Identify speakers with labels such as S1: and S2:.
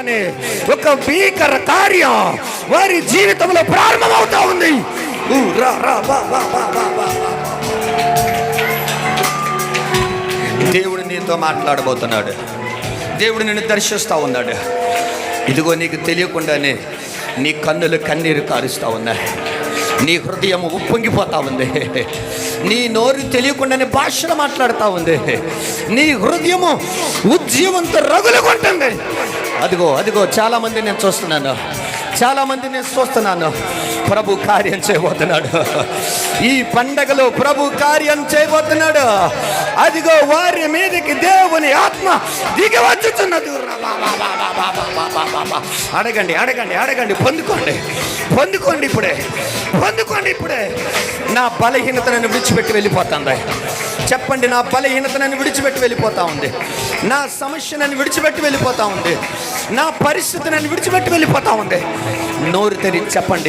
S1: తెలియకుండానే ఒక భీకర కార్యం వారి జీవితంలో ప్రారంభమవుతా ఉంది. దేవుడు నీతో మాట్లాడబోతున్నాడు. దేవుడు నిన్ను దర్శిస్తూ ఉన్నాడు. ఇదిగో నీకు తెలియకుండానే నీ కన్నులు కన్నీరు కారుస్తూ ఉన్నాయి. నీ హృదయం ఉప్పొంగిపోతా ఉంది. నీ నోరు తెలియకుండానే భాషలు మాట్లాడుతూ ఉంది. నీ హృదయము ఉద్యమంతో రగులుకుంటుంది. అదిగో అదిగో చాలా మంది నేను చూస్తున్నాను. చాలా మంది నేను చూస్తున్నాను. ప్రభు కార్యం చేయబోతున్నాడు. ఈ పండగలో ప్రభు కార్యం చేయబోతున్నాడు. అదిగో వారి మీదకి దేవుని ఆత్మ దిగి వచ్చుచున్నది అడగండి అడగండి అడగండి పొందుకోండి. పొందుకోండి ఇప్పుడే. పొందుకోండి ఇప్పుడే. నా బలహీనత నన్ను విడిచిపెట్టి వెళ్ళిపోతుంది. చెప్పండి నా బలహీనత నన్ను విడిచిపెట్టి వెళ్ళిపోతా ఉంది. నా సమస్య నన్ను విడిచిపెట్టి వెళ్ళిపోతా ఉంది. నా పరిస్థితి నన్ను విడిచిపెట్టి వెళ్ళిపోతా ఉంది. నోరు తెరిచి చెప్పండి.